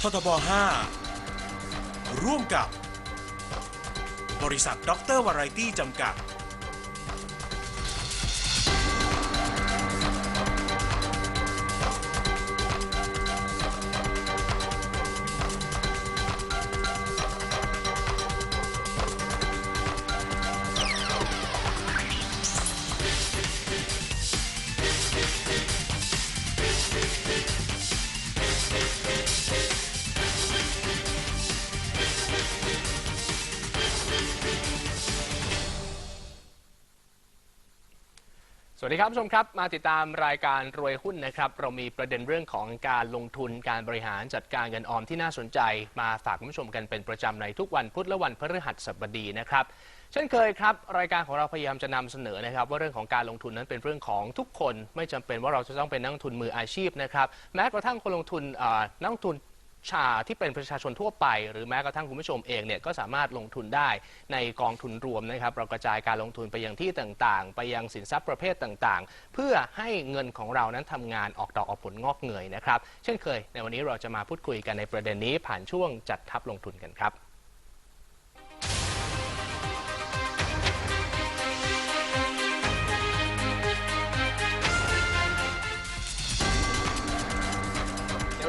ททบ 5 ร่วมกับ บริษัทด็อกเตอร์วาไรตี้จำกัด วัสดีครับผู้ชมครับ มาติดตามรายการรวยหุ้นนะครับ เรามีประเด็นเรื่องของการลงทุนการบริหารจัดการเงินออมที่น่าสนใจ มาฝากคุณผู้ชมกันเป็นประจำในทุกวันพุธและวันพฤหัสบดีนะครับเช่นเคยครับ รายการของเราพยายามจะนำเสนอนะครับ ว่าเรื่องของการลงทุนนั้นเป็นเรื่องของทุกคน ไม่จำเป็นว่าเราจะต้องเป็นนักลงทุนมืออาชีพนะครับแม้กระทั่งคนลงทุนนักลงทุน ชาที่เป็นประชาชนทั่วไป หรือแม้กระทั่งคุณผู้ชมเองเนี่ยก็สามารถลงทุนได้ในกองทุนรวมนะครับเรากระจายการลงทุนไปยังที่ต่างๆ ไปยังสินทรัพย์ประเภทต่างๆ เพื่อให้เงินของเรานั้นทำงานออกดอกออกผลงอกเงยนะครับ เช่นเคย ในวันนี้เราจะมาพูดคุยกันในประเด็นนี้ผ่านช่วงจัดทับลงทุนกันครับ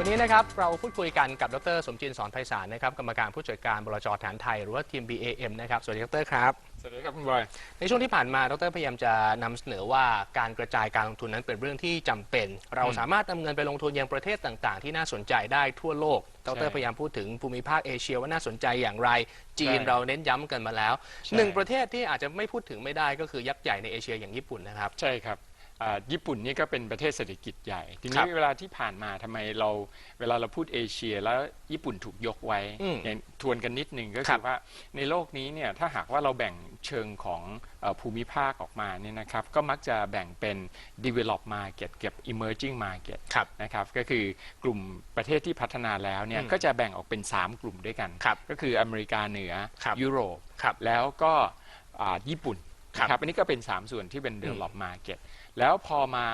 วันนี้นะครับเราพูดคุยกันกับดรสมจินทร์สอนไพศาลนะครับกรรมการผู้จัดการบลจฐานไทยหรือว่าทีม BAM นะครับสวัสดีดรครับสวัสดีครับคุณบอยในช่วงที่ผ่านมาดรพยายามจะนำเสนอว่าการกระจายการลงทุนนั้นเป็นเรื่องที่จำเป็น เราสามารถนำเงินไปลงทุนยังประเทศต่างๆ ที่น่าสนใจได้ทั่วโลกดรพยายามพูดถึงภูมิภาคเอเชียว่าน่าสนใจอย่างไร จีนใช่เราเน้นย้ำกันมาแล้วใช่ หนึ่งประเทศที่อาจจะไม่พูดถึงไม่ได้ก็คือยักษ์ใหญ่ในเอเชียอย่างญี่ปุ่นนะครับ ใช่ครับอ่า ญี่ปุ่นนี่ก็เป็นประเทศเศรษฐกิจใหญ่ ทีครันี้บเวลาที่ผ่านมาทำไมเราเวลาเราพูดเอเชีย แล้วญี่ปุ่นถูกยกไว้อืมอย่างทวนกันนิดหนึ่งก็ครัคืบอว่าในโลกนี้เนี่ยถ้าหากว่าเราแบ่งเชิงของเอ่อภูมิภาคออกมาเนี่ยนะครับก็มักจะแบ่งเป็น develop market กับ emerging market ครับนะครับก็คือกลุ่มประเทศที่พัฒนาแล้วเนี่ยอืมก็จะแบ่งออกเป็น 3 กลุ่มด้วยกันครับก็คืออเมริกาเหนือครับยุโรปครับแล้วก็อ่าญี่ปุ่นครับนะครับอันนี้ก็เป็น 3 ส่วนที่เป็น develop market แล้วพอมา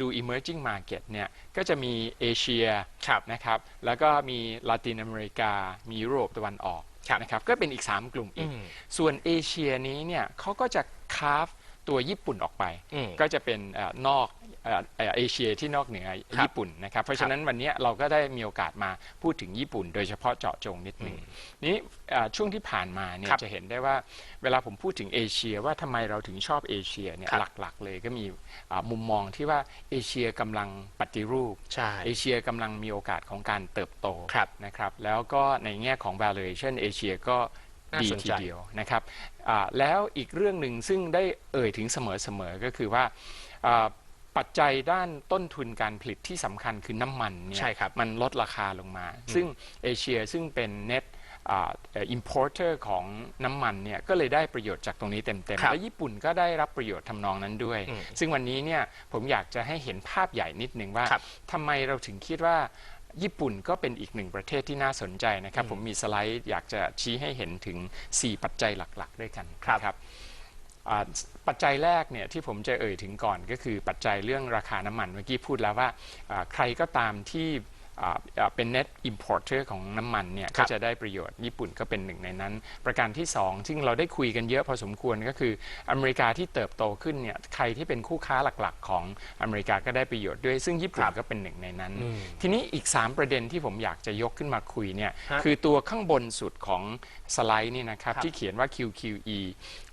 ดู emerging market เนี่ยก็จะมีเอเชียครับนะครับแล้วก็มีลาตินอเมริกา มียุโรปตะวันออกครับนะครับก็เป็นอีก 3 กลุ่มอีกอืมส่วนเอเชียนี้เนี่ยเขาก็จะคาฟตัวญี่ปุ่นออกไปอืมก็จะเป็นเอ่อนอก เอ่อเอ่อเอเชียที่นอกเหนือครับญี่ปุ่นนะครับเพราะฉะนั้นวันนี้เราก็ได้มีโอกาสมาพูดถึงญี่ปุ่น โดยเฉพาะเจาะจงนิดหนึ่งนี้อ่าช่วงที่ผ่านมาเนี่ยครับจะเห็นได้ว่าเวลาผมพูดถึงเอเชียว่าทำไมเราถึงชอบเอเชียเนี่ยครับหลักๆ เลยก็มีอ่ามุมมองที่ว่าเอเชียกำลังปฏิรูปใช่เอเชียกำลังมีโอกาสของการเติบโตครับนะครับแล้วก็ในแง่ของ valuation เอเชียก็น่าดีสนทีใจเดียวนะครับอ่าแล้วอีกเรื่องหนึ่งซึ่งได้เอ่ยถึงเสมอๆก็คือว่าอ่า ปัจจัยด้านต้นทุนการผลิตที่สำคัญคือน้ำมันเนี่ยใช่ครับ มันลดราคาลงมา ซึ่งเอเชียซึ่งเป็น net อ่าเอ่อ importer ของน้ำมันเนี่ยก็เลยได้ประโยชน์จากตรงนี้เต็มครัๆบและญี่ปุ่นก็ได้รับประโยชน์ทำนองนั้นด้วยอืมซึ่งวันนี้เนี่ยผมอยากจะให้เห็นภาพใหญ่นิดหนึ่งว่าครับทำไมเราถึงคิดว่าญี่ปุ่นก็เป็นอีกหนึ่งประเทศที่น่าสนใจนะครับ ผมมีสไลด์อยากจะชี้ให้เห็นถึง 4 ปัจจัยหลัก ๆ ด้วยกันครับนะครับอ่า ปัจจัยแรกเนี่ยที่ผมจะเอ่ยถึงก่อนก็คือปัจจัยเรื่องราคาน้ำมันเมื่อกี้พูดแล้วว่าใครก็ตามที่ เป็น net importer ของน้ำมันเนี่ยครัก็บจะได้ประโยชน์ญี่ปุ่นก็เป็นหนึ่งในนั้น ประการที่สองซึ่งเราได้คุยกันเยอะพอสมควรก็คืออเมริกาที่เติบโตขึ้นเนี่ยใครที่เป็นคู่ค้าหลักๆ ของอเมริกาก็ได้ประโยชน์ด้วย ซึ่งญี่ปุ่นครับก็เป็นหนึ่งในนั้นอืมทีนี้อีก 3 ประเด็นที่ผมอยากจะยกขึ้นมาคุยเนี่ยฮะคือตัวข้างบนสุดของสไลด์นี่นะครับครับที่เขียนว่า QQE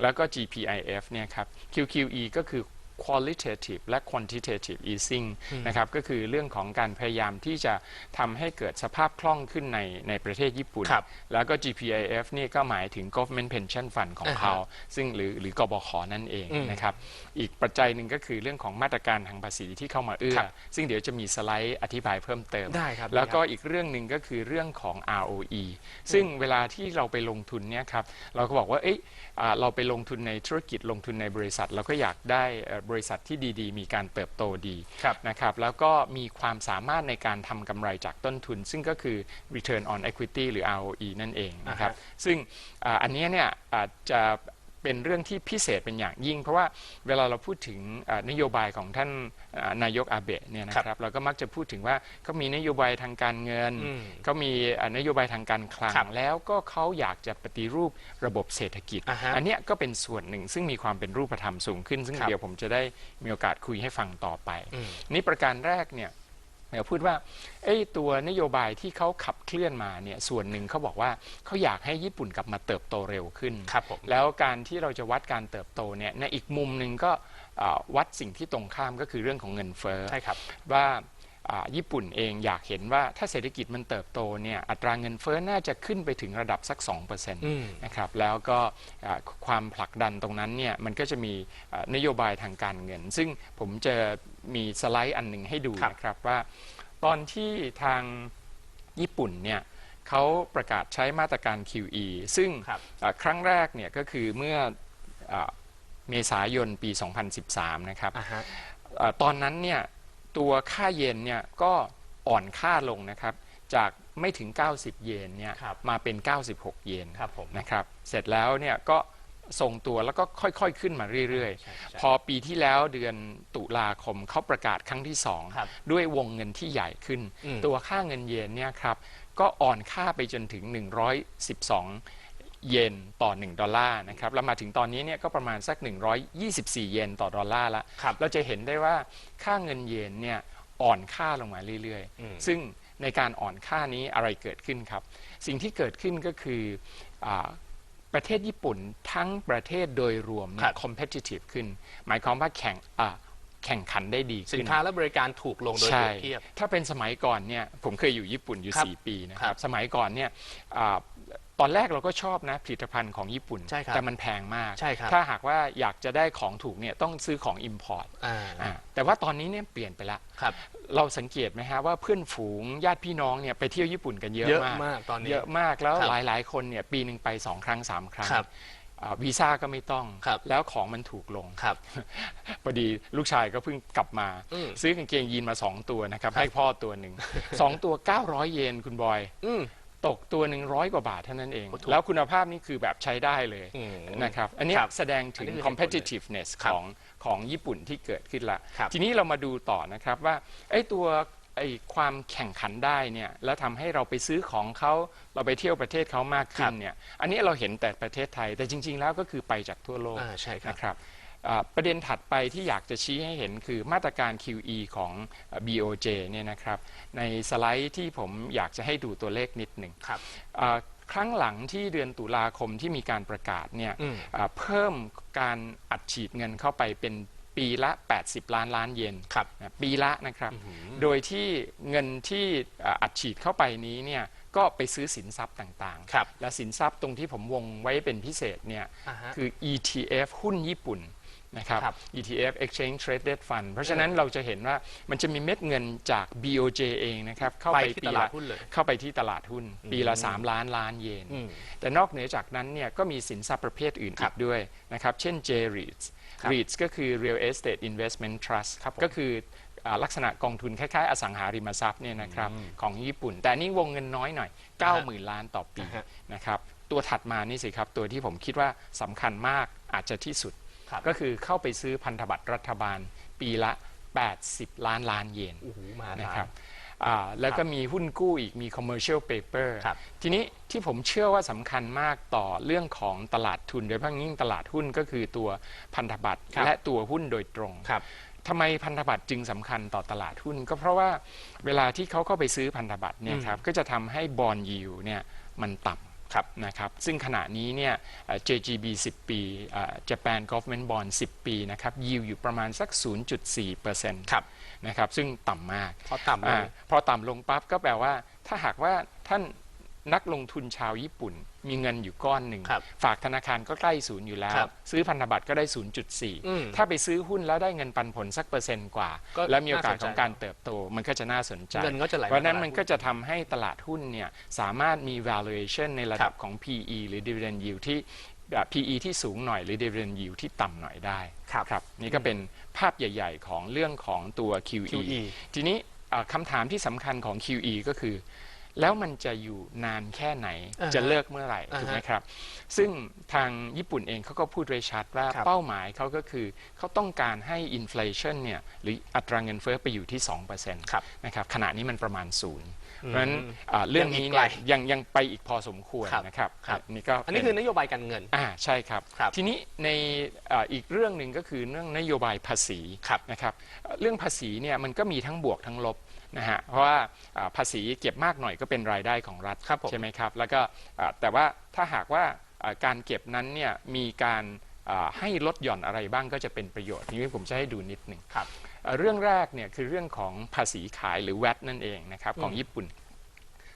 แล้วก็ GPIF เนี่ยครับ QQE ก็คือ qualitative และ quantitative easing นะครับก็คือเรื่องของการพยายามที่จะทำให้เกิดสภาพคล่องขึ้นในในประเทศญี่ปุ่นครับแล้วก็ GPIF นี่ก็หมายถึง government pension fund ของอ่าฮะเขา ซึ่งหรือหรือกบขนั่นเองอืมนะครับ อีกปัจจัยหนึ่งก็คือเรื่องของมาตรการทางภาษีที่เข้ามาเอื้อครับซึ่งเดี๋ยวจะมีสไลด์อธิบายเพิ่มเติม ได้ครับ แล้วก็ได้ครับอีกเรื่องหนึ่งก็คือเรื่องของ ROE ซึ่งเวลาที่เราไปลงทุนเนี่ยครับ เราก็บอกว่า เอ้ยอ่าเราไปลงทุนในธุรกิจลงทุนในบริษัท เราก็อยากได้เอ่อบริษัทที่ดีๆ มีการเติบโตดีครับนะครับแล้วก็มีความสามารถในการทำกำไรจากต้นทุน ซึ่งก็คือ return on equity หรือ ROE นั่นเองนะครับอ่าฮะซึ่งอาอันเนี้ยเนี่ยอาจจะ เป็นเรื่องที่พิเศษเป็นอย่างยิ่ง เพราะว่าเวลาเราพูดถึงอ่านโยบายของท่านอ่านายกอาเบะเนี่ยนะคครัรับบเราก็มักจะพูดถึงว่าเขามีนโยบายทางการเงินอืมเขามีอ่านโยบายทางการคลังครับแล้วก็เขาอยากจะปฏิรูประบบเศรษฐกิจอ่าฮะอันเนี้ยก็เป็นส่วนหนึ่งซึ่งมีความเป็นรูปธรรมสูงขึ้น ซึ่งครับเดี๋ยวผมจะได้มีโอกาสคุยให้ฟังต่อไปอืมนี่ประการแรกเนี่ย เดี๋ยวพูดว่าไอ้ตัวนโยบายที่เขาขับเคลื่อนมาเนี่ยส่วนหนึ่งเขาบอกว่าเขาอยากให้ญี่ปุ่นกลับมาเติบโตเร็วขึ้น ครับผม แล้วการที่เราจะวัดการเติบโตเนี่ยในอีกมุมหนึ่งก็อ่าวัดสิ่งที่ตรงข้ามก็คือเรื่องของเงินเฟ้อ ใช่ครับ ว่าอ่าญี่ปุ่นเองอยากเห็นว่าถ้าเศรษฐกิจมันเติบโตเนี่ยอัตราเงินเฟ้อน่าจะขึ้นไปถึงระดับสัก2%อืมนะครับแล้วก็อ่าความผลักดันตรงนั้นเนี่ยมันก็จะมีอ่านโยบายทางการเงิน ซึ่งผมจะ มีสไลด์อันหนึ่งให้ดูครับนะครับว่า ตอนที่ทางญี่ปุ่นเนี่ยเขาประกาศใช้มาตรการ QE ซึ่งครับอ่าครั้งแรกเนี่ยก็คือเมื่ออาเมษายนปี 2013 นะครับอ่าฮะอาตอนนั้นเนี่ยตัวค่าเยนเนี่ยก็อ่อนค่าลงนะครับ จากไม่ถึง 90 เยนเนี่ยครับมาเป็น 96 เยนครับผมนะครับ เสร็จแล้วเนี่ยก็ ทรงตัวแล้วก็ค่อยๆขึ้นมาเรื่อยใช่ใช่ๆพอปีที่แล้วเดือนตุลาคมเขาประกาศครั้งที่ครับ2ด้วยวงเงินที่ใหญ่ขึ้นอืมตัวค่าเงินเยนเนี่ยครับก็อ่อนค่าไปจนถึง 112 เยนต่อ 1 ดอลลาร์นะครับแล้วมาถึงตอนนี้เนี่ยก็ประมาณสัก 124 เยนต่อดอลลาร์ละครับเราจะเห็นได้ว่าค่าเงินเยนเนี่ยอ่อนค่าลงมาเรื่อยอืมๆซึ่งในการอ่อนค่านี้อะไรเกิดขึ้นครับ สิ่งที่เกิดขึ้นก็คืออา ประเทศญี่ปุ่นทั้งประเทศโดยรวมเนี่ครัยบ competitive ขึ้น หมายความว่าแข่งอ่า แข่งขันได้ดีสิขึ้นนค้าและบริการถูกลงโดยเปใช่รียบเทียบถ้าเป็นสมัยก่อนเนี่ยผมเคยอยู่ญี่ปุ่นอยู่ ครับ4 ปีนะคครัรับบสมัยก่อนเนี่ยอาตอนแรกเราก็ชอบนะผลิตภัณฑ์ของญี่ปุ่น ใช่ครับแต่มันแพงมาก ใช่ครับ ถ้าหากว่าอยากจะได้ของถูกเนี่ยต้องซื้อของ Import อ่าอ่าแต่ว่าตอนนี้เนี่ยเปลี่ยนไปละ ครับ เราสังเกตไหมฮะว่าเพื่อนฝูงญาติพี่น้องเนี่ยไปเที่ยวญี่ปุ่นกันเยอะเยอะมากมากตอนนี้เยอะมากแล้วครับหลายหลายๆคนเนี่ยปีหนึ่งไปสองครั้งสามครั้งครับอ่า วีซ่าก็ไม่ต้องครับแล้วของมันถูกลงครับพอดีลูกชายก็เพิ่งกลับมาอืมซื้อกางเกงยีนมา 2 ตัวนะครับครับ ให้พ่อตัวหนึ่งสองตัว 900 เยนคุณบอยอืมตกตัวหนึ่งร้อยกว่าบาทเท่านั้นเองโอ้ถูกแล้วคุณภาพนี่คือแบบใช้ได้เลยอืมนะครับ อันเนี้ยครับแสดงถึงอันนี้คือ competitiveness ครัขบองของญี่ปุ่นที่เกิดขึ้นละครับทีนี้เรามาดูต่อนะครับว่าไอ้ตัว ไอ้ความแข่งขันได้เนี่ยแล้วทำให้เราไปซื้อของเขาเราไปเที่ยวประเทศเขามากขึ้นเนี่ยอันนี้เราเห็นแต่ประเทศไทย แต่จริง ๆ แล้วก็คือไปจากทั่วโลกอ่าใช่ครับ นะครับอ่าประเด็นถัดไปที่อยากจะชี้ให้เห็นคือมาตรการ QE ของอ่า BOJ เนี่ยนะครับในสไลด์ที่ผมอยากจะให้ดูตัวเลขนิดหนึ่ง ครับ อ่าครั้งหลังที่เดือนตุลาคมที่มีการประกาศเนี่ยอืมอ่าเพิ่มการอัดฉีดเงินเข้าไปเป็น ปีละ 80 ล้านล้านเยนครับนะปีละนะครับ โดยที่เงินที่อ่าอัดฉีดเข้าไปนี้เนี่ยก็ไปซื้อสินทรัพย์ต่างครับ และสินทรัพย์ตรงที่ผมวงไว้เป็นพิเศษเนี่ยอ่าฮะคือ ETF หุ้นญี่ปุ่นนะครับครับ ETF Exchange Traded Fund เพราะฉะนั้นเราจะเห็นว่ามันจะมีเม็ดเงินจาก BOJ เองนะครับเข้าไปไปที่ปีตลาละดหุ้นเลยเข้าไปที่ตลาดหุ้น ปีละ 3 ล้านล้านเยนอืมแต่นอกเหนือจากนั้นเนี่ยก็มีสินทรัพย์ประเภทอื่นครัอีบกด้วยนะครับ เช่น J-REITs ครับ REITs ก็คือ Real Estate Investment Trust ครับผมก็คืออ่าลักษณะกองทุนคล้ายๆอสังหาริมทรัพย์เนี่ยนะครับของญี่ปุ่น แต่อันนี่วงเงินน้อยหน่อย 90,000 ล้านต่อปีอ่าฮะนะครับตัวถัดมานี่สิครับ ตัวที่ผมคิดว่าสำคัญมากอาจจะที่สุดครับก็คือเข้าไปซื้อพันธบัตรรัฐบาลปีละ 80 ล้านล้านเยนโอ้โหมหานะศาครัลบ อ่าแล้วก็มีหุ้นกู้อีกมี commercial paper ครับทีนี้ที่ผมเชื่อว่าสำคัญมากต่อเรื่องของตลาดทุนโดยเฉพาะยิ่งตลาดหุ้นก็คือตัวพันธบัตรครับ และตัวหุ้นโดยตรง ครับ ทำไมพันธบัตรจึงสำคัญต่อตลาดหุ้น ก็เพราะว่าเวลาที่เขาเข้าไปซื้อพันธบัตรเนี่ยครับก็จะทำให้บอลยิวเนี่ยมันต่ำครับนะครับซึ่งขณะนี้เนี่ยเอ่อ JGB 10 ปีเอ่อ Japan Government Bond 10 ปีนะครับยิวอยู่ประมาณสัก 0.4%ครับ นะครับซึ่งต่ำมากพอต่ำลอางพอต่ำลงปั๊บก็แปลว่า ถ้าหากว่าท่านนักลงทุนชาวญี่ปุ่น มีเงินอยู่ก้อนหนึ่งครับฝากธนาคารก็ใกล้ศูนย์อยู่แล้วครับซื้อพันธบัตรก็ได้อืม0.4 ถ้าไปซื้อหุ้นแล้วได้เงินปันผลสักเปอร์เซ็นต์กว่าก็แล้วมีโอกาสน่าสนใจของการเติบโตมันก็จะน่าสนใจเงินก็จะไหลเพราะฉะนั้นมาตลาดมันก็จะทำให้ตลาดหุ้นเนี่ยสามารถมี valuation ในระดับครับของ PE หรือ dividend yield ที่แบบ PE ที่สูงหน่อยหรือ dividend yield ที่ต่ำหน่อยได้ครับครับนี่ก็เป็นภาพใหญ่ ๆ ของเรื่องของตัว QE QE ทีนี้อ่าคำถามที่สำคัญของ QE ก็คือ แล้วมันจะอยู่นานแค่ไหนอ่าฮะจะเลิกเมื่อไหร่อ่าฮะถูกไหมครับ ซึ่งทางญี่ปุ่นเองเขาก็พูดไว้ชัดว่าครับเป้าหมายเขาก็คือเขาต้องการให้อินฟลชันเนี่ยหรืออัตราเงินเฟ้อไปอยู่ที่2%ครับนะครับขณะนี้มันประมาณศูนย์ เพราะฉะนั้นอ่าเรื่องนี้ยังอีกไกลเนี่ยยังยังไปอีกพอสมควรครับนะครับครับอันนี่ก็อันนี้เป็คือนโยบายการเงิน อ่าใช่ครับ ครับทีนี้ในเอ่ออีกเรื่องหนึ่งก็คือเรื่องนโยบายภาษีครับนะครับเอ่อเรื่องภาษีเนี่ยมันก็มีทั้งบวกทั้งลบนะฮะเพราะว่าอ่าภาษีเก็บมากหน่อยก็เป็นรายได้ของรัฐครับผม ใช่ไหมครับ แล้วก็อ่าแต่ว่าถ้าหากว่าอ่าการเก็บนั้นเนี่ยมีการอ่าให้ลดหย่อนอะไรบ้างก็จะเป็นประโยชน์ทีนี้ผมจะให้ดูนิดหนึ่ง ครับ เอ่อเรื่องแรกเนี่ยคือเรื่องของภาษีขายหรือ VAT นั่นเองนะครับของญี่ปุ่น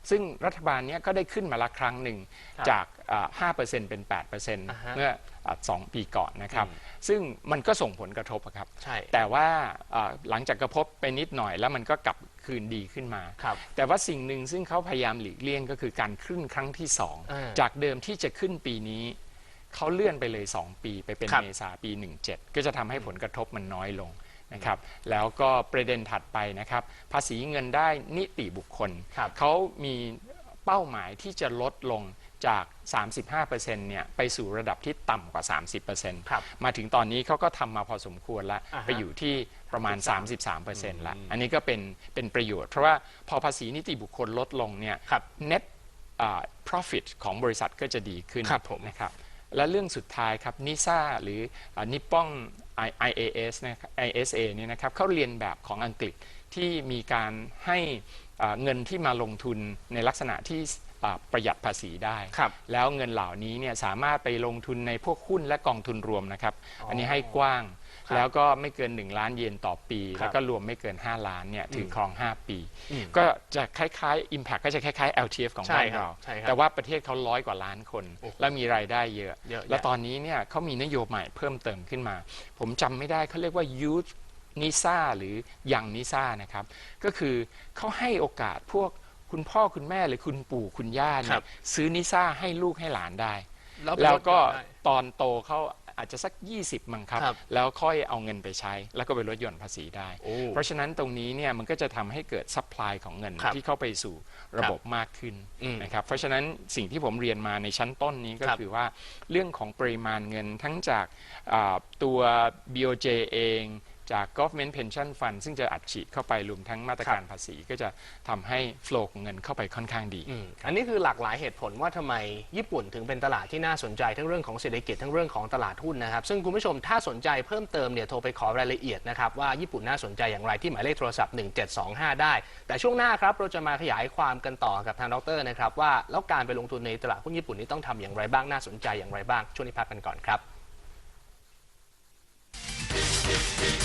ซึ่งรัฐบาลเนี้ยก็ได้ขึ้นมาละครั้งหนึ่งครับจากอ่า5%เป็น8%อ่าฮะ เมื่ออ่าสองปีก่อนนะครับอืมซึ่งมันก็ส่งผลกระทบอะครับ ใช่ แต่ว่าอ่าหลังจากกระทบไปนิดหน่อยแล้วมันก็กลับคืนดีขึ้นมา ครับแต่ว่าสิ่งหนึ่งซึ่งเขาพยายามหลีกเลี่ยงก็คือการขึ้นครั้งที่สองอ่าจากเดิมที่จะขึ้นปีนี้ เขาเลื่อนไปเลย 2 ปีไปเป็นครับ เมษาปี 17 ก็จะทำให้ผลกระทบมันน้อยลง นะครับแล้วก็ประเด็นถัดไปนะครับ ภาษีเงินได้นิติบุคคลครับเขามีเป้าหมายที่จะลดลงจาก 35%เนี่ยไปสู่ระดับที่ต่ำกว่า 30%ครับมาถึงตอนนี้เขาก็ทำมาพอสมควรแล้วอ่าฮะไปอยู่ที่ประมาณ 33%แล้วอันนี้ก็เป็นเป็นประโยชน์ เพราะว่าพอภาษีนิติบุคคลลดลงเนี่ยครับ net อ่า profit ของบริษัทก็จะดีขึ้นครับผมนะครับและเรื่องสุดท้ายครับนิซ่าหรือนิปป้อง IAS นะครับ ISA เนี่ยนะครับเขาเรียนแบบของอังกฤษที่มีการให้อ่าเงินที่มาลงทุนในลักษณะที่อ่าประหยัดภาษีได้ครับแล้วเงินเหล่านี้เนี่ยสามารถไปลงทุนในพวกหุ้นและกองทุนรวมนะครับ อันนี้ให้กว้างครับ แล้วก็ไม่เกิน 1 ล้านเยนต่อปีครับแล้วก็รวมไม่เกิน 5 ล้านเนี่ยถือครอง 5 ปีอืมก็จะคล้ายๆ Impact ก็จะคล้ายๆ LTF ของใช่บ้านครับเราใช่ครับแต่ว่าประเทศเขาร้อยกว่าล้านคนโอ้โหแล้วมีรายได้เยอะเยอะแยะแล้วตอนนี้เนี่ยเขามีนโยบายเพิ่มเติมขึ้นมา ผมจำไม่ได้เขาเรียกว่า Youth NISA หรือ Young NISA นะครับ ก็คือเขาให้โอกาสพวกคุณพ่อคุณแม่หรือคุณปู่คุณย่าคเนี่รัยบซื้อนิซ่าให้ลูกให้หลานได้ไปแล้วดก็หย่อนได้ตอนโตเขา อาจจะสัก 20 มั้งครับ ครับแล้วค่อยเอาเงินไปใช้ แล้วก็ไปลดหย่อนภาษีได้ โอ้เพราะฉะนั้นตรงนี้เนี่ยมันก็จะทำให้เกิดซัพพลายของเงินครับที่เข้าไปสู่ระบบมากขึ้นอืมนะครับเพราะฉะนั้นสิ่งที่ผมเรียนมาในชั้นต้นนี้ก็ครับ คือว่าเรื่องของปริมาณเงินทั้งจากอ่าตัว BOJ เอง จาก government pension fund ซึ่งจะอัดฉีดเข้าไปรวมทั้งมาตรการภาษีก็จะทำให้ flow ของเงินเข้าไปค่อนข้างดี อืมอันนี้คือหลากหลายเหตุผลว่าทำไมญี่ปุ่นถึงเป็นตลาดที่น่าสนใจทั้งเรื่องของเศรษฐกิจทั้งเรื่องของตลาดหุ้นนะครับ ซึ่งคุณผู้ชมถ้าสนใจเพิ่มเติมเนี่ยโทรไปขอรายละเอียดนะครับว่าญี่ปุ่นน่าสนใจอย่างไรที่หมายเลขโทรศัพท์ 1725 ได้ แต่ช่วงหน้าครับเราจะมาขยายความกันต่อกับทางดรนะครับว่าแล้วการไปลงทุนในตลาดหุ้นญี่ปุ่นนี้ต้องทำอย่างไรบ้างน่าสนใจอย่างไรบ้างช่วงนี้พักกันก่อนครับพ่อ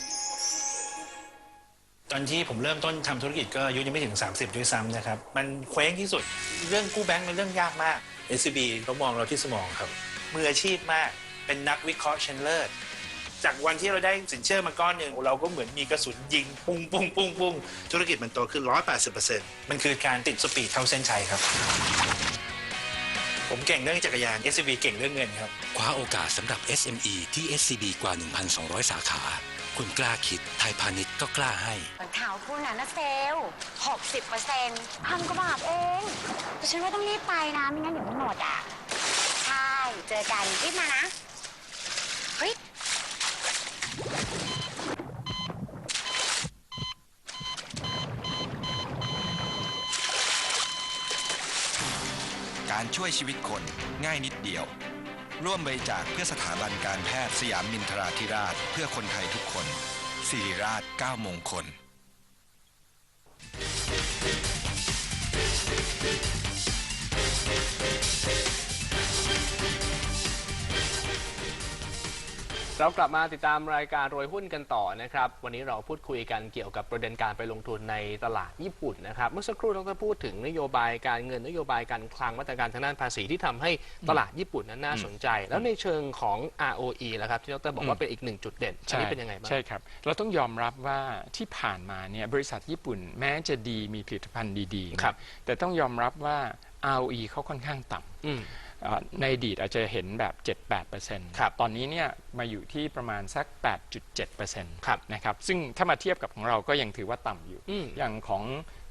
ตอนที่ผมเริ่มต้นทำธุรกิจก็อายุยังไม่ถึง 30 ด้วยซ้ำนะครับ มันเคว้งที่สุดเรื่องกู้แบงก์เป็นเรื่องยากมาก SCB เขามองเราที่สมองครับ มืออาชีพมากเป็นนักวิเคราะห์เชนเลิศจากวันที่เราได้สินเชื่อมาก้อนหนึ่งเราก็เหมือนมีกระสุนยิงปุ้งปุ้งปุ้งปุ้งธุรกิจมันโตขึ้น 180%มันคือการติดสปีดเท่าเส้นชัยครับ ผมเก่งเรื่องจักรยาน SCB เก่งเรื่องเงินครับคว้าโอกาสสำหรับ SME ที่ SCB กว่า 1,200 สาขา คุณกล้าคิดไทยพาณิชย์ก็กล้าให้ เหมือนข่าวพูดนะนะเซลหกสิบเปอร์เซ็นต์พันกว่าบาทเองแต่ฉันว่าต้องรีบไปนะ ไม่งั้นเดี๋ยวมันหมดอะ ใช่ เจอกันรีบมานะ เฮ้ย การช่วยชีวิตคนง่ายนิดเดียว ร่วมบริจาคเพื่อสถาบันการแพทย์สยามมินทราธิราช เพื่อคนไทยทุกคนสิริราช9มงคล เรากลับมาติดตามรายการรวยหุ้นกันต่อนะครับ วันนี้เราพูดคุยกันเกี่ยวกับประเด็นการไปลงทุนในตลาดญี่ปุ่นนะครับ เมื่อสักครู่เราก็พูดถึงนโยบายการเงินนโยบายการคลังมาตรการทางด้านภาษีที่ทำให้ตลาดญี่ปุ่นนั้นน่าสนใจ แล้วในเชิงของ ROE แล้วครับที่ดรบอกว่าเป็นอีกหนึ่งจุดเด่นอันนี้เป็นยังไงบ้างใช่ครับ เราต้องยอมรับว่าที่ผ่านมาเนี่ยบริษัทญี่ปุ่นแม้จะดีมีผลิตภัณฑ์ดีๆนะครับแต่ต้องยอมรับว่า ROE เขาค่อนข้างต่ำอืมอ่า ในอดีตอาจจะเห็นแบบ 7-8%ครับตอนนี้เนี่ยมาอยู่ที่ประมาณสัก 8.7%ครับนะครับ ซึ่งถ้ามาเทียบกับของเราก็ยังถือว่าต่ำอยู่อืมอย่างของ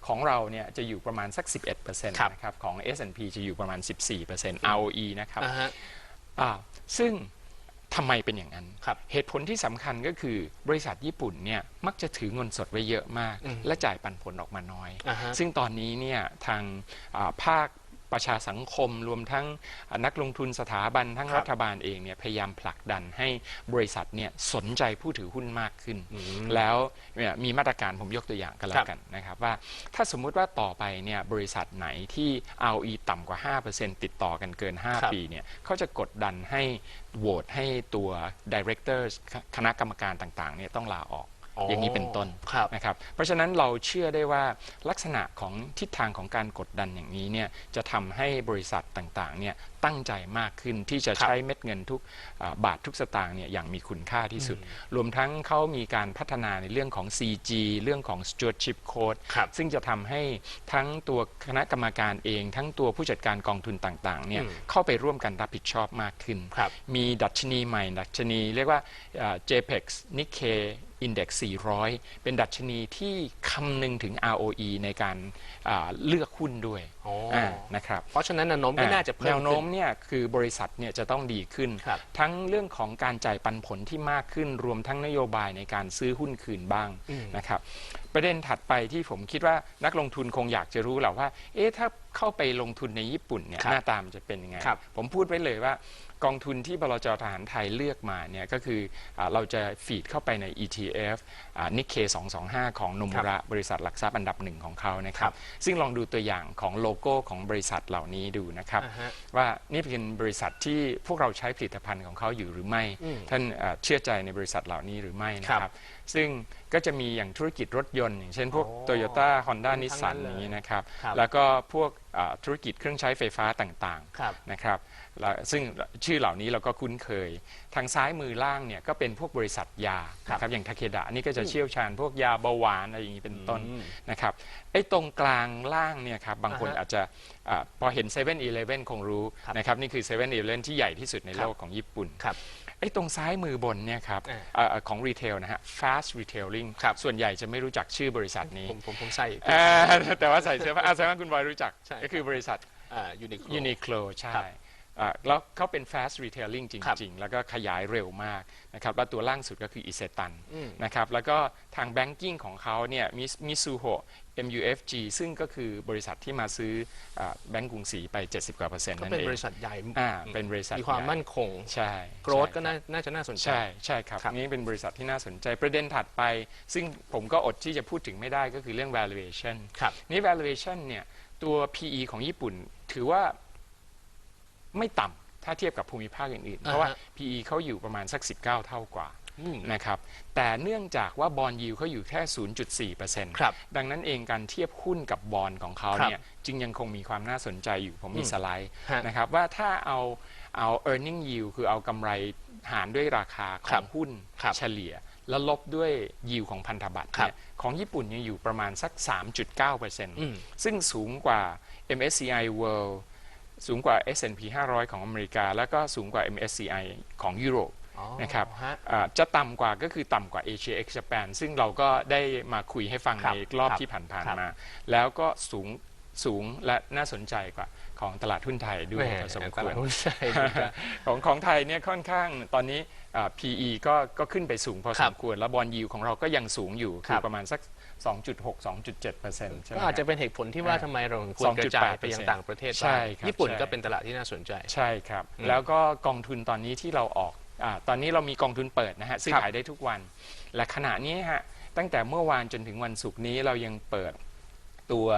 ของเราเนี่ยจะอยู่ประมาณสัก 11%ครับนะครับ ของ S&P จะอยู่ประมาณ 14% ROE นะครับอ่าฮะอ่าซึ่งทำไมเป็นอย่างนั้นครับเหตุผลที่สำคัญก็คือบริษัทญี่ปุ่นเนี่ยมักจะถือเงินสดไว้เยอะมากอืมและจ่ายปันผลออกมาน้อยอ่าฮะซึ่งตอนนี้เนี่ยทางอ่าภาค ประชาสังคมรวมทั้งอ่านักลงทุนสถาบันทั้งครับรัฐบาลเองเนี่ยพยายามผลักดันให้บริษัทเนี่ยสนใจผู้ถือหุ้นมากขึ้น แล้วเนี่ยมีมาตรการผมยกตัวอย่างกันแล้ครัวบกันนะครับว่าถ้าสมมุติว่าต่อไปเนี่ยบริษัทไหนที่ ROE ต่ำกว่า 5%ติดต่อกันเกินครับ5ปีเนี่ยเขาจะกดดันให้โหวตให้ตัว directors คคณะกรรมการต่างๆเนี่ยต้องลาออก อ๋อออย่างนี้เป็นต้นครับ นะครับ เพราะฉะนั้นเราเชื่อได้ว่าลักษณะของทิศทางของการกดดันอย่างนี้เนี่ยจะทำให้บริษัทต่างๆเนี่ยตั้งใจมากขึ้นที่จะครับใช้เม็ดเงินทุกอ่าบาททุกสตางค์เนี่ยอย่างมีคุณค่าที่สุด รวมทั้งเขามีการพัฒนาในเรื่องของ CG เรื่องของ stewardship code ครับ ซึ่งจะทำให้ทั้งตัวคณะกรรมการเอง ทั้งตัวผู้จัดการกองทุนต่างๆเนี่ยอืมเข้าไปร่วมกันรับผิดชอบมากขึ้น ครับ มีดัชนีใหม่ ดัชนีเรียกว่าอ่า JPEX Nikkei Index 400 เป็นดัชนีที่คำนึงถึง ROE ในการอ่าเลือกหุ้นด้วยอ๋ออ่านะครับ เพราะฉะนั้นแนวโน้มก็น่าจะเพิ่มแนวโน้มขึ้เนี่ยคือบริษัทเนี่ยจะต้องดีขึ้น ครับทั้งเรื่องของการจ่ายปันผลที่มากขึ้น รวมทั้งนโยบายในการซื้อหุ้นคืนบ้างอืมนะครับ ประเด็นถัดไปที่ผมคิดว่านักลงทุนคงอยากจะรู้แหละว่า เอ๊ะถ้าเข้าไปลงทุนในญี่ปุ่นเนี่ยครับหน้าตามนจะเป็นยังไงครับผมพูดไว้เลยว่ากองทุนที่บลจทหารไทยเลือกมาเนี่ยก็คืออาเราจะฟีดเข้าไปใน ETF นิเค225 ของโนมุระบริษัทหลักทรัพย์อันดับหนึ่งของเขานะคครัรับบซึ่งลองดูตัวอย่างของโลโก้ของบริษัทเหล่านี้ดูนะครับอ่าฮะว่านี่เป็นบริษัทที่พวกเราใช้ผลิตภัณฑ์ของเขาอยู่หรือไม่อืมท่านเอ่อเชื่อใจในบริษัทเหล่านี้หรือไม่นะคครัรับบซึ่งก็จะมีอย่างธุรกิจรถยนต์ อย่างเช่นพวกอ๋อโตโยต้าฮอนด้าทั้งนิสสันนั้นเลยอย่างนี้นะครับครับแล้วก็พวกเอ่อ ธุรกิจเครื่องใช้ไฟฟ้าต่างครับๆนะครับแล้วซึ่งชื่อเหล่านี้เราก็คุ้นเคย ทางซ้ายมือล่างเนี่ยก็เป็นพวกบริษัทยาครับนะครับอย่างทาเคดะนี่ก็จะเชี่ยวชาญพวกยาเบาหวานอะไรอย่างนี้เป็นต้นอืมนะครับไอ้ตรงกลางล่างเนี่ยครับบางคนอ่าฮะอาจจะอาพอเห็น7 e เ e ่ e อคงรู้ครับนะครับนี่คือ7 e เ e ่ e ที่ใหญ่ที่สุดในครับโลกของญี่ปุ่นครับ ไอ้ตรงซ้ายมือบนเนี่ยครับอ่า เอ่อของรีเทลนะฮะ fast retailing ครับส่วนใหญ่จะไม่รู้จักชื่อบริษัทนี้ผมผมผมใส่ อ่าแต่ว่าใส่เสื้อผ้าอ่าแสดงว่าคุณบอยรู้จัก ใช่ ก็คือบริษัทอ่ายูนิโคล Uniqlo ใช่ครับอ่าแล้วเขาเป็น fast retailing จครับริง ๆ แล้วก็ขยายเร็วมากนะครับแล้วตัวล่างสุดก็คืออิเซตันอืมนะครับแล้วก็ทาง banking ของเขาเนี่ยมิมิซูโฮ MUFG ซึ่งก็คือบริษัทที่มาซื้อแบงก์กรุงศรีไป 70กว่าเปอร์เซ็นต์ก็นั่นเป็นเองบริษัทใหญ่อ่าเป็นบริษัทมีความใหญ่มั่นคง ใช่โกรธใช่ก็น่าน่าจะน่าสนใจ ใช่ใช่ครับครับนี่เป็นบริษัทที่น่าสนใจประเด็นถัดไป ซึ่งผมก็อดที่จะพูดถึงไม่ได้ก็คือเรื่อง valuation ครับนี่ valuation เนี่ยตัว PE ของญี่ปุ่นถือว่าไม่ต่ำถ้าเทียบกับภูมิภาคอื่นๆ เพราะว่าอ่าฮะ PE เขาอยู่ประมาณสัก 19 เท่ากว่าอืม นะครับแต่เนื่องจากว่าบอลยิวเขาอยู่แค่ 0.4%ครับดังนั้นเองการเทียบหุ้นกับบอลของเขาครับเนี่ยจึงยังคงมีความน่าสนใจอยู่ผมมีอืมสไลด์ฮะนะครับว่าถ้าเอาเอา earning yield คือเอากำไรหารด้วยราคาขครัองบหุ้นครับเฉลี่ย แล้วลบด้วยยิวของพันธบัตรครับเนี่ยของญี่ปุ่นเนี่ยอยู่ประมาณสักอืม3.9%ซึ่งสูงกว่า MSCI World สูงกว่า S&P 500 ของอเมริกา แล้วก็สูงกว่า MSCI ของยุโรปอ๋อนะครับฮะอ่าจะต่ำกว่าก็คือต่ำกว่า Asia X Japan ซึ่งเราก็ได้มาคุยให้ฟังครัในบรอบครับที่ผ่านครับๆมา แล้วก็สูงสูงและน่าสนใจกว่าของตลาดหุ้นไทยด้วยแหพอสมตควลารดหุ้นไทยของของไทยเนี่ยค่อนข้างตอนนี้อ่า PE ก็ก็ขึ้นไปสูงพอคสรับมควร แล้วบอลยิวของเราก็ยังสูงอยู่คคืรัอบประมาณสัก 2.6 2.7%ใช่ไหมก็อาจจะครับเป็นเหตุผลที่ว่าอ่าทำไมเราถึงควรกระจายไปยัง2.8%ต่างประเทศใช่บ้างครับญี่ปุ่นใช่ก็เป็นตลาดที่น่าสนใจ ใช่ครับอืมแล้วก็กองทุนตอนนี้ที่เราออก อาตอนนี้เรามีกองทุนเปิดนะฮะซื้อครับขายได้ทุกวัน และขณะนี้ฮะตั้งแต่เมื่อวานจนถึงวันศุกร์นี้เรายังเปิดตัว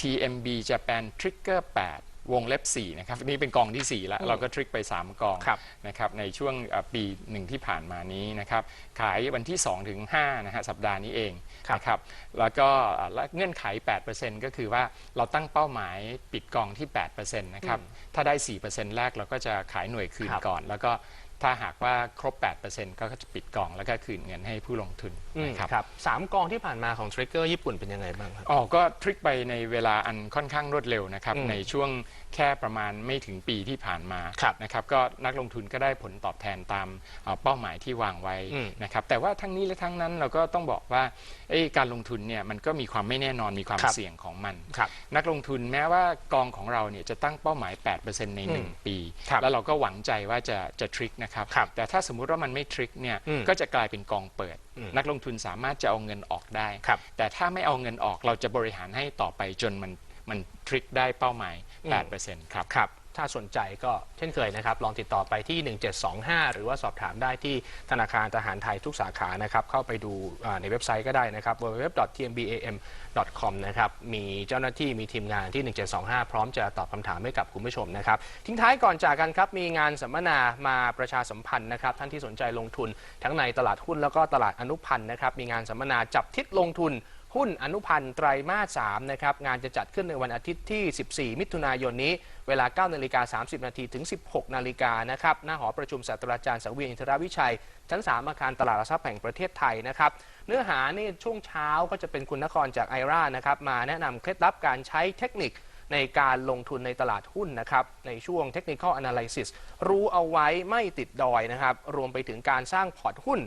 TMB Japan Trigger 8 วงเล็บ 4 นะครับ นี่เป็นกองทีสี่4 แล้ว เราก็ทริกไป 3 กองครับนะครับในช่วงเอ่อปีหนึ่งที่ผ่านมานี้นะครับ ขายวันที่ 2 ถึง5นะฮะสัปดาห์นี้เองครับนะครับแล้วก็เอ่อและเงื่อนไข 8%ก็คือว่าเราตั้งเป้าหมายปิดกองที่ 8%นะครับ ถ้าได้ 4%แรกเราก็จะขายหน่วยคืนครับก่อน แล้วก็ ถ้าหากว่าครบ 8%ก็จะปิดกองแล้วก็คืนเงินให้ผู้ลงทุนอืมนะครับครับสามกองที่ผ่านมาของทริกเกอร์ญี่ปุ่นเป็นยังไงบ้างครับอ๋อก็ทริกไปในเวลาอันค่อนข้างรวดเร็วนะครับอืมในช่วง แค่ประมาณไม่ถึงปีที่ผ่านมาครับนะครับก็นักลงทุนก็ได้ผลตอบแทนตามเอ่อเป้าหมายที่วางไว้อืมนะครับแต่ว่าทั้งนี้และทั้งนั้นเราก็ต้องบอกว่าเอ้ยการลงทุนเนี่ยมันก็มีความไม่แน่นอนมีความครับเสี่ยงของมันครับนักลงทุนแม้ว่ากองของเราเนี่ยจะตั้งเป้าหมาย 8%ในอืม1ปีครับแล้วเราก็หวังใจว่าจะจะทริกนะครับครับแต่ถ้าสมมุติว่ามันไม่ทริกเนี่ยอืมก็จะกลายเป็นกองเปิดอืมนักลงทุนสามารถจะเอาเงินออกได้ครับแต่ถ้าไม่เอาเงินออกเราจะบริหารให้ต่อไปจนมันมันทริกได้เป้าหมายอืม 8%ครับ ครับ ถ้าสนใจก็เช่นเคยนะครับ ลองติดต่อไปที่ 1725 หรือว่าสอบถามได้ที่ธนาคารทหารไทยทุกสาขานะครับ เข้าไปดูอ่าในเว็บไซต์ก็ได้นะครับ www.tmbam.com นะครับ มีเจ้าหน้าที่มีทีมงานที่ 1725 พร้อมจะตอบคำถามให้กับคุณผู้ชมนะครับ ทิ้งท้ายก่อนจากกันครับ มีงานสัมมนามาประชาสัมพันธ์นะครับ ท่านที่สนใจลงทุนทั้งในตลาดหุ้นแล้วก็ตลาดอนุพันธ์นะครับ มีงานสัมมนาจับทิศลงทุน หุ้นอนุพันธ์ไตรมาส3นะครับงานจะจัดขึ้นในวันอาทิตย์ที่ 14 มิถุนายนนี้ เวลา 9 นาฬิกา 30 นาทีถึง 16 นาฬิกานะครับหน้าหอประชุมศาสตราจารย์สังเวียนอินทรวิชัย ชั้น 3 อาคารตลาดหลักทรัพย์แห่งประเทศไทยนะครับเนื้อหานี่ช่วงเช้าก็จะเป็นคุณนครจากไอร่านะครับมาแนะนำเคล็ดลับการใช้เทคนิค ในการลงทุนในตลาดหุ้นนะครับในช่วง Technical Analysis รู้เอาไว้ไม่ติดดอยนะครับรวมไปถึงการสร้างพอร์ตหุ้น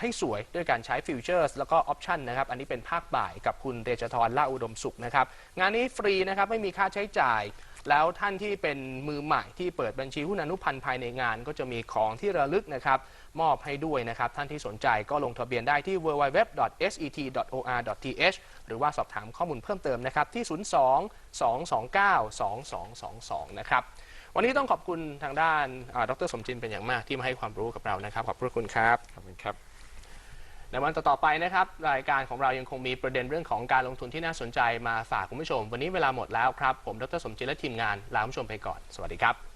ให้สวยด้วยการใช้ฟิวเจอร์สแล้วก็ออปชันนะครับอันนี้เป็นภาคบ่ายกับคุณเดชทรล่าอุดมสุขนะครับงานนี้ฟรีนะครับไม่มีค่าใช้จ่าย แล้วท่านที่เป็นมือใหม่ที่เปิดบัญชีหุ้นอนุพันธ์ภายในงาน ก็จะมีของที่ระลึกนะครับมอบให้ด้วยนะครับ ท่านที่สนใจก็ลงทะเบียนได้ที่ www.set.or.th หรือว่าสอบถามข้อมูลเพิ่มเติมนะครับ ที่ 02 229 2222 นะครับ วันนี้ต้องขอบคุณทางด้านอ่าดรสมจินเป็นอย่างมากที่มาให้ความรู้กับเรานะครับ ขอบพระคุณครับ ขอบคุณครับ ในวันต่อๆไปนะครับ รายการของเรายังคงมีประเด็นเรื่องของการลงทุนที่น่าสนใจมาฝากคุณผู้ชม วันนี้เวลาหมดแล้วครับ ผมดรสมจิตและทีมงานลาคุณผู้ชมไปก่อน สวัสดีครับ